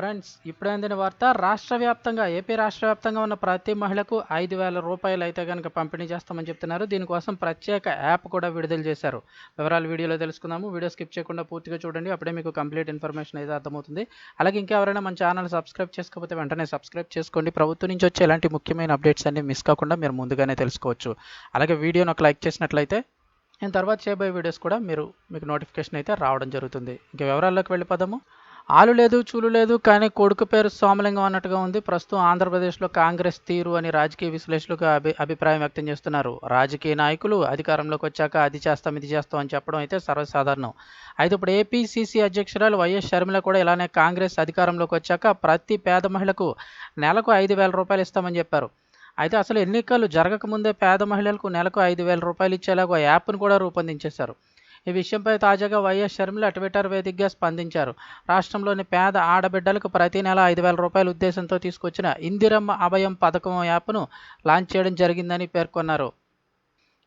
Friends ఇప్పుడే అందిన వార్త రాష్ట్ర వ్యాప్తంగా ఏపీ రాష్ట్ర వ్యాప్తంగా ఉన్న ప్రతి మహిళకు ఐదు వేల రూపాయలు అయితే కనుక పంపిణీ చేస్తామని చెప్తున్నారు. దీనికోసం ప్రత్యేక యాప్ కూడా విడుదల చేశారు. వివరాలు వీడియోలో తెలుసుకుందాము. వీడియో స్కిప్ చేయకుండా పూర్తిగా చూడండి. అప్పుడే మీకు కంప్లీట్ ఇన్ఫర్మేషన్ అయితే అర్థమవుతుంది. అలాగే ఇంకా ఎవరైనా మన ఛానల్ సబ్స్క్రైబ్ చేసుకోకపోతే వెంటనే సబ్స్క్రైబ్ చేసుకోండి. ప్రభుత్వం నుంచి వచ్చే ఎలాంటి ముఖ్యమైన అప్డేట్స్ అన్ని మిస్ కాకుండా మీరు ముందుగానే తెలుసుకోవచ్చు. అలాగే వీడియోను ఒక లైక్ చేసినట్లయితే నేను తర్వాత చేయబోయే వీడియోస్ కూడా మీరు మీకు నోటిఫికేషన్ అయితే రావడం జరుగుతుంది. ఇంకా వివరాల్లోకి వెళ్ళిపోదాము. ఆలు లేదు చూలు లేదు కానీ కొడుకు పేరు సోమలింగం అన్నట్టుగా ఉంది. ప్రస్తుతం ఆంధ్రప్రదేశ్లో కాంగ్రెస్ తీరు అని రాజకీయ విశ్లేషకులు అభి అభిప్రాయం వ్యక్తం చేస్తున్నారు. రాజకీయ నాయకులు అధికారంలోకి వచ్చాక అది చేస్తాం ఇది చేస్తాం అని చెప్పడం అయితే సర్వసాధారణం. అయితే ఇప్పుడు ఏపీసీసీ అధ్యక్షురాలు వైఎస్ షర్మిల కూడా ఇలానే కాంగ్రెస్ అధికారంలోకి వచ్చాక ప్రతి పేద మహిళకు నెలకు ఐదు వేల రూపాయలు ఇస్తామని చెప్పారు. అయితే అసలు ఎన్నికలు జరగకముందే పేద మహిళలకు నెలకు ఐదు వేల రూపాయలు ఇచ్చేలాగా యాప్ను కూడా రూపొందించేశారు. ఈ విషయంపై తాజాగా వైఎస్ షర్మిల ట్విట్టర్ వేదికగా స్పందించారు. రాష్ట్రంలోని పేద ఆడబిడ్డలకు ప్రతి నెల ఐదు వేల రూపాయల ఉద్దేశంతో తీసుకొచ్చిన ఇందిరమ్మ అభయం పథకం యాప్ను లాంచ్ చేయడం జరిగిందని పేర్కొన్నారు.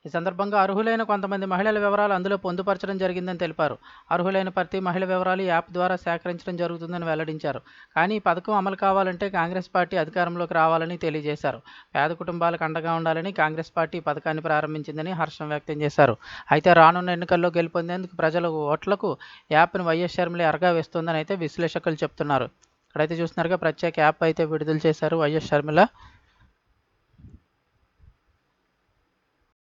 ఈ సందర్భంగా అర్హులైన కొంతమంది మహిళల వివరాలు అందులో పొందుపరచడం జరిగిందని తెలిపారు. అర్హులైన ప్రతి మహిళ వివరాలు ఈ యాప్ ద్వారా సేకరించడం జరుగుతుందని వెల్లడించారు. కానీ ఈ పథకం అమలు కావాలంటే కాంగ్రెస్ పార్టీ అధికారంలోకి రావాలని తెలియజేశారు. పేద కుటుంబాలకు అండగా ఉండాలని కాంగ్రెస్ పార్టీ ఈ పథకాన్ని ప్రారంభించిందని హర్షం వ్యక్తం చేశారు. అయితే రానున్న ఎన్నికల్లో గెలుపొందేందుకు ప్రజల ఓట్లకు యాప్ను వైఎస్ షర్మిల ఎరగా వేస్తుందని అయితే విశ్లేషకులు చెప్తున్నారు. ఇక్కడైతే చూస్తున్నారుగా ప్రత్యేక యాప్ అయితే విడుదల చేశారు వైఎస్ షర్మిల.